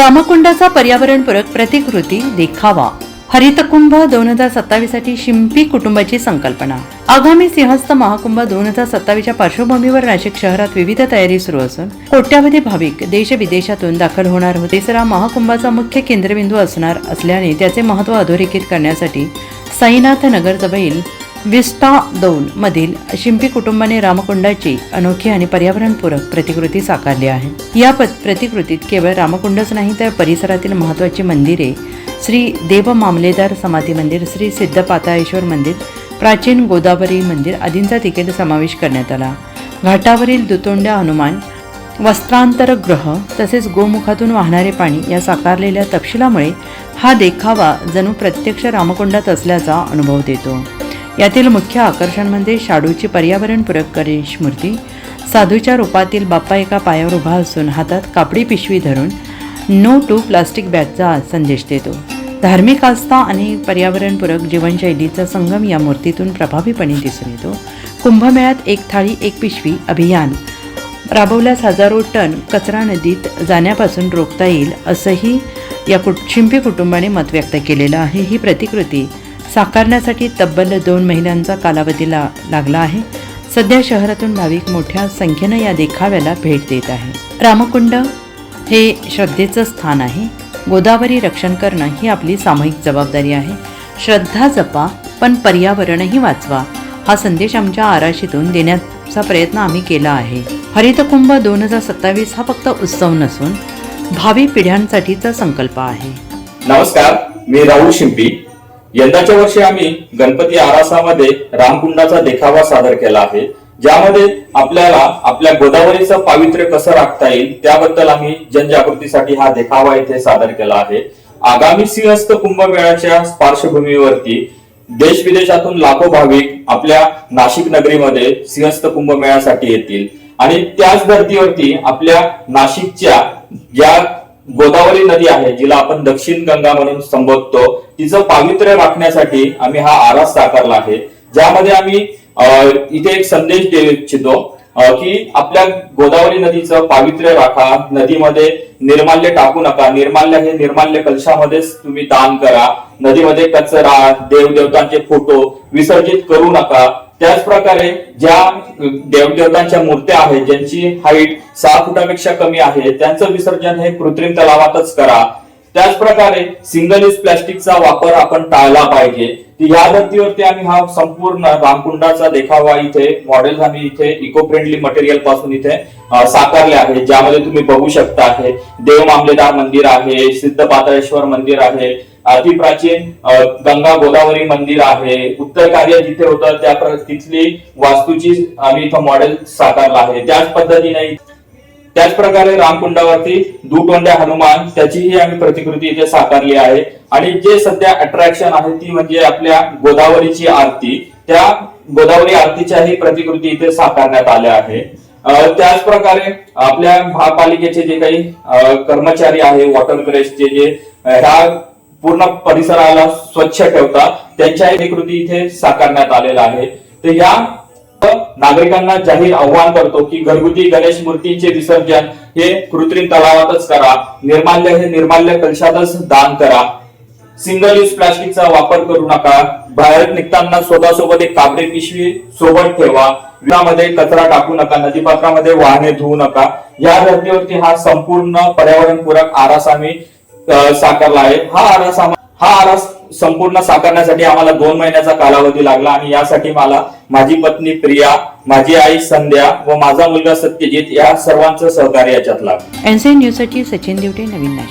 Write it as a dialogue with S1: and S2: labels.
S1: रामकुंडाचा पर्यावरणपूरक प्रतिकृती देखावा. हरितकुंभ दोन हजार सत्तावीससाठी शिंपी कुटुंबाची संकल्पना. आगामी सिंहस्थ महाकुंभ दोन हजार सत्तावीसच्या पार्श्वभूमीवर नाशिक शहरात विविध तयारी सुरू असून कोट्यावधी भाविक देश विदेशातून दाखल होणार होते. तिसरा महाकुंभाचा मुख्य केंद्रबिंदू असणार असल्याने त्याचे महत्त्व अधोरेखित करण्यासाठी साईनाथ नगरजवळील विस्टा दोन मधील शिंपी कुटुंबाने रामकुंडाची अनोखी आणि पर्यावरणपूरक प्रतिकृती साकारली आहे. या प्रतिकृतीत केवळ रामकुंडच नाही तर परिसरातील महत्त्वाची मंदिरे श्री देव मामलेदार समाधी मंदिर श्री सिद्धपाताळेश्वर मंदिर प्राचीन गोदावरी मंदिर आदींचा देखील समावेश करण्यात आला. घाटावरील दुतोंड्या हनुमान वस्त्रांतरगृह तसेच गोमुखातून वाहणारे पाणी या साकारलेल्या तपशिलामुळे हा देखावा जणू प्रत्यक्ष रामकुंडात असल्याचा अनुभव देतो. यातील मुख्य आकर्षण म्हणजे शाडूची पर्यावरणपूरक गणेश मूर्ती. साधूच्या रूपातील बाप्पा एका पायावर उभा असून हातात कापडी पिशवी धरून नो टू प्लास्टिक बॅगचा संदेश देतो. धार्मिक आस्था आणि पर्यावरणपूरक जीवनशैलीचा संगम या मूर्तीतून प्रभावीपणे दिसून येतो. कुंभमेळ्यात एक थाळी एक पिशवी अभियान. राबवल्यास हजारो टन कचरा नदीत जाण्यापासून रोखता येईल असंही या कुट शिंपी कुटुंबाने मत व्यक्त केलेलं आहे. ही प्रतिकृती साकारण्यासाठी तब्बल दोन महिन्यांचा कालावधी ला लागला आहे. सध्या शहरातून भाविक मोठ्या संख्येनं या देखाव्याला भेट देत आहे. रामकुंड हे श्रद्धेचं स्थान आहे. गोदावरी रक्षण करणं ही आपली सामूहिक जबाबदारी आहे. श्रद्धा जपा पण पर्यावरणही वाचवा हा संदेश आमच्या आराशीतून देण्याचा प्रयत्न आम्ही केला आहे. हरितकुंभ दोन हजार सत्तावीस हा फक्त उत्सव नसून भावी पिढ्यांसाठीचा संकल्प आहे.
S2: नमस्कार मी राहुल शिंपी. यंदाच्या वर्षी आम्ही गणपती आरासामध्ये रामकुंडाचा देखावा सादर केला आहे. ज्यामध्ये आपल्याला आपल्या गोदावरीचं पावित्र्य कसं राखता येईल त्याबद्दल आम्ही जनजागृतीसाठी हा देखावा इथे सादर केला आहे. आगामी सिंहस्थ कुंभमेळ्याच्या पार्श्वभूमीवरती देश विदेशातून लाखो भाविक आपल्या नाशिक नगरीमध्ये सिंहस्थ कुंभमेळ्यासाठी येतील. आणि त्याच धर्तीवरती आपल्या नाशिकच्या ज्या गोदावरी नदी आहे जिला आपण दक्षिण गंगा म्हणून संबोधतो. तिचं पावित्र्य राखण्यासाठी आम्ही हा आरास साकारला आहे. ज्यामध्ये आम्ही इथे एक संदेश देऊ इच्छितो की आपल्या गोदावरी नदीचं पावित्र्य राखा. नदीमध्ये निर्माल्य टाकू नका. निर्माल्य हे निर्माल्य कलशामध्येच तुम्ही दान करा. नदीमध्ये कचरा देवदेवतांचे फोटो विसर्जित करू नका. त्याचप्रकारे ज्या देवदेवतांच्या मूर्त्या आहेत ज्यांची हाईट सहा फुटापेक्षा कमी आहे त्यांचं विसर्जन हे कृत्रिम तलावातच करा. त्याच प्रकारे सिंगल यूज प्लास्टिकचा वापर आपण टाळला पाहिजे. या धर्तीवरती आम्ही हा संपूर्ण रामकुंडाचा देखावा इथे मॉडेल आम्ही इथे इको फ्रेंडली मटेरियलपासून इथे साकारले आहे ज्यामध्ये तुम्ही बघू शकता आहे देव मामलेदार मंदिर आहे सिद्ध पाताळेश्वर मंदिर आहे अतिप्राचीन प्राचीन गंगा गोदावरी मंदिर आहे. उत्तर कार्य जिथे होतं त्या तिथली वास्तूची आम्ही इथं मॉडेल साकारला आहे. त्याच पद्धतीने त्याच प्रकारे रामकुंडावरती दुटोंड्या हनुमान त्याचीही आम्ही प्रतिकृती इथे साकारली आहे. आणि जे सध्या अट्रॅक्शन आहे ती म्हणजे आपल्या गोदावरीची आरती. त्या गोदावरी आरतीच्याही प्रतिकृती इथे साकारण्यात आल्या आहे. त्याच प्रकारे आपल्या महापालिकेचे जे काही कर्मचारी आहे वॉटर ग्रेसचे जे ह्या पूर्ण परिसराला स्वच्छ ठेवतात त्यांच्याही कृती इथे साकारण्यात आलेला आहे. तर या नागरिकांना जाहीर आव्हान करतो की घरगुती गणेश मूर्तींचे विसर्जन हे कृत्रिम तलावातच करा निर्माल्य हे निर्माल्य कलशातच दान करा. सिंगल यूज प्लास्टिकचा वापर करू नका बाहेर निघताना स्वतःसोबत एक कापडे पिशवी सोबत ठेवा विमामध्ये कचरा टाकू नका नदीपात्रामध्ये वाहने धुवू नका. या धर्तीवरती हा संपूर्ण पर्यावरणपूरक आरास आम्ही साकारला आहे. हा आरास हा आरास संपूर्ण साकारण्यासाठी आम्हाला दोन महिन्याचा कालावधी लागला आणि यासाठी मला माझी पत्नी प्रिया माझी आई संध्या व माझा मुलगा सत्यजित या सर्वांचं सहकार्य याच्यात लागलं.
S1: एनसीएन न्यूजसाठी सचिन दिवटे नवीन नाशिक.